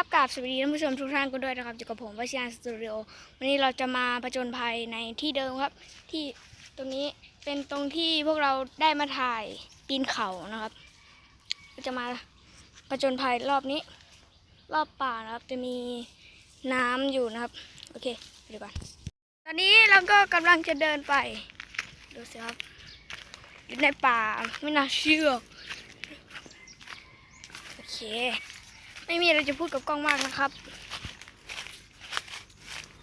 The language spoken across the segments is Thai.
ราบสวัสดีท่านผู้ชมทุกท่านกันด้วยนะครับอยู่กับผมวชิรานสตูดิโอวันนี้เราจะมาผจญภัยในที่เดิมครับ ที่ตรงนี้เป็นตรงที่พวกเราได้มาถ่ายปีนเขานะครับก็จะมาผจญภัยรอบนี้ รอบป่านะครับ จะมีน้ำอยู่นะครับ โอเคไปดูกันตอนนี้เราก็กำลังจะเดินไปดูสิครับอยู่ในป่าไม่น่าเชื่อโอเค ไม่มีอะไรจะพูดกับกล้องมากนะครับ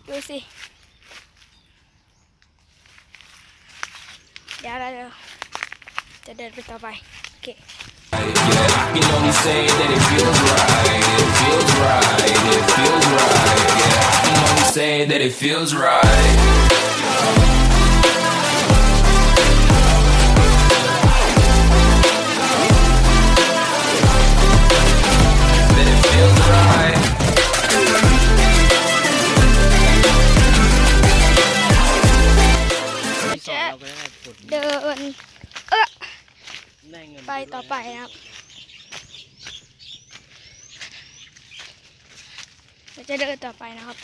ดูสิ เดี๋ยวเราจะเดินไปต่อไป โอเค say that it feels right. เราก็ได้ผลเดิน เออได้เงินไปต่อไปนะครับเราจะเดินต่อไปนะครับ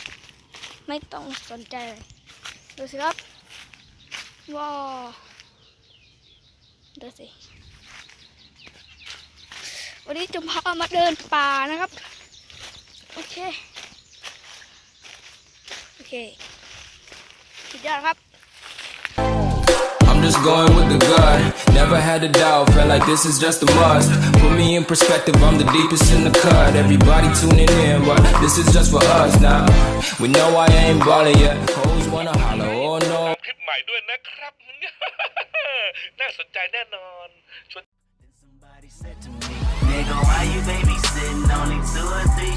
ไม่ต้องสนใจเลยดูสิครับว้าวดูสิวันนี้จะพามาเดินป่านะครับ โอเค โอเคสุดยอดครับ I'm just going with the gut. Never had a doubt, felt like this is just a must. Put me in perspective, I'm the deepest in the cut. Everybody tuning in, but this is just for us now. We know I ain't ballin' yet. Hoes wanna holler, oh no. คลิปใหม่ด้วยนะครับ น่าสนใจแน่นอนชวน Somebody said to me, nigga, why you babysitting? Only two or three